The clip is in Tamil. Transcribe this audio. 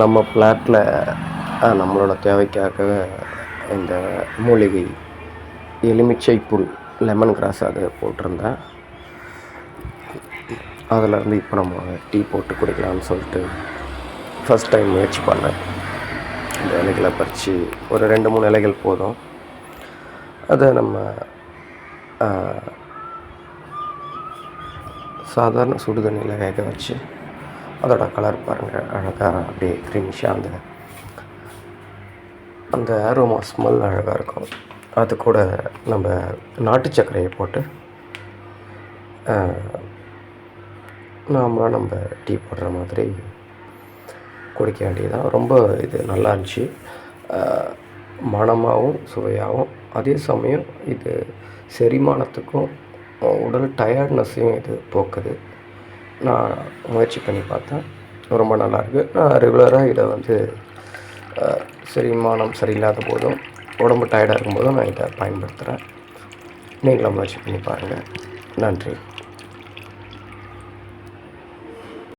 நம்ம ஃப்ளாட்டில் நம்மளோட தேவைக்காக இந்த மூலிகை எலுமிச்சை புல் லெமன் கிராஸ் அது போட்டிருந்தேன் அதிலேருந்து இப்போ நம்ம டீ போட்டு குடிக்கலாம்னு சொல்லிட்டு ஃபஸ்ட் டைம் முயற்சி பண்ணேன். இந்த இலைகளை பறித்து ஒரு ரெண்டு மூணு இலைகள் போதும். அதை நம்ம சாதாரண சுடுதண்ணியில் வேக வச்சு அதோட கலர் பாருங்கள் அழகாக அப்படியே க்ரீனிஷாக அந்த அந்த ஆரோமா ஸ்மெல் அழகாக இருக்கும். அது கூட நம்ம நாட்டு சர்க்கரையை போட்டு நாமளாக நம்ம டீ போடுற மாதிரி குடிக்க வேண்டியதான் ரொம்ப இது நல்லா இருந்துச்சு. மனமாகவும் சுவையாகவும் அதே சமயம் இது செரிமானத்துக்கும் உடல் டயர்ட்னஸையும் இது போக்குது. நான் முயற்சி பண்ணி பார்த்தேன். ரொம்ப நல்லாயிருக்கு. நான் ரெகுலராக இதை வந்து செரிமானம் சரியில்லாத போதும் உடம்பு டயர்டாக இருக்கும்போதும் நான் இதை பயன்படுத்துகிறேன் நீங்களும் முயற்சி பண்ணி பாருங்கள் நன்றி.